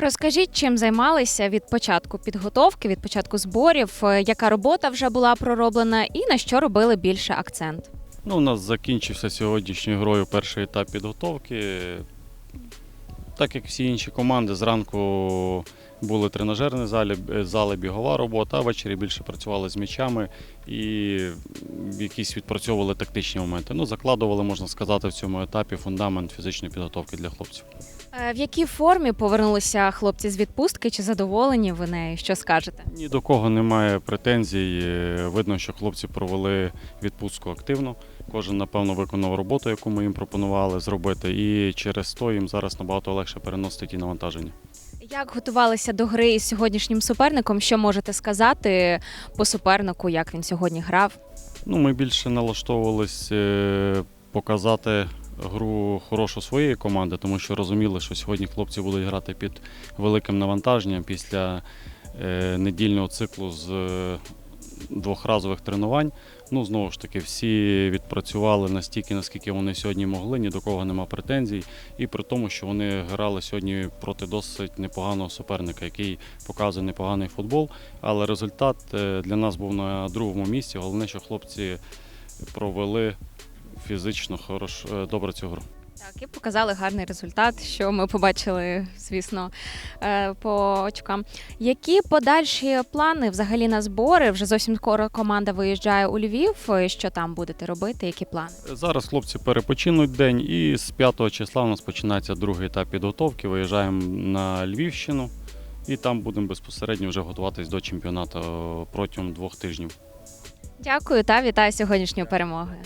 Розкажіть, чим займалися від початку підготовки, від початку зборів, е, яка робота вже була пророблена, і на що робили більше акцент? Ну, у нас закінчився сьогоднішньою грою перший етап підготовки. Так як всі інші команди, зранку були тренажерні залі, е, зали, бігова робота, а ввечері більше працювали з м'ячами і якісь відпрацьовували тактичні моменти. Ну, закладували, можна сказати, в цьому етапі фундамент фізичної підготовки для хлопців. Е, В якій формі повернулися хлопці з відпустки? Чи задоволені ви нею? Що скажете? Ні до кого немає претензій. Е, Видно, що хлопці провели відпустку активно. Кожен, напевно, виконав роботу, яку ми їм пропонували зробити, і через то їм зараз набагато легше переносити ті навантаження. Як готувалися до гри із сьогоднішнім суперником? Що можете сказати по супернику, як він сьогодні грав? Ну, ми більше налаштовувались е, показати гру хорошу своєї команди, тому що розуміли, що сьогодні хлопці будуть грати під великим навантаженням після е, недільного циклу з е, двохразових тренувань. Ну, знову ж таки, всі відпрацювали настільки, наскільки вони сьогодні могли, ні до кого нема претензій. І при тому, що вони грали сьогодні проти досить непоганого суперника, який показує непоганий футбол. Але результат е, для нас був на другому місці. Головне, що хлопці провели фізично хорош, е, добре цю гру. Так, і показали гарний результат, що ми побачили, звісно, е, по очкам. Які подальші плани взагалі на збори? Вже зовсім скоро команда виїжджає у Львів. Що там будете робити? Які плани? Зараз хлопці перепочинуть день, і з 5 числа у нас починається другий етап підготовки. Виїжджаємо на Львівщину, і там будемо безпосередньо вже готуватись до чемпіонату протягом двох тижнів. Дякую та вітаю з сьогоднішньою перемогою.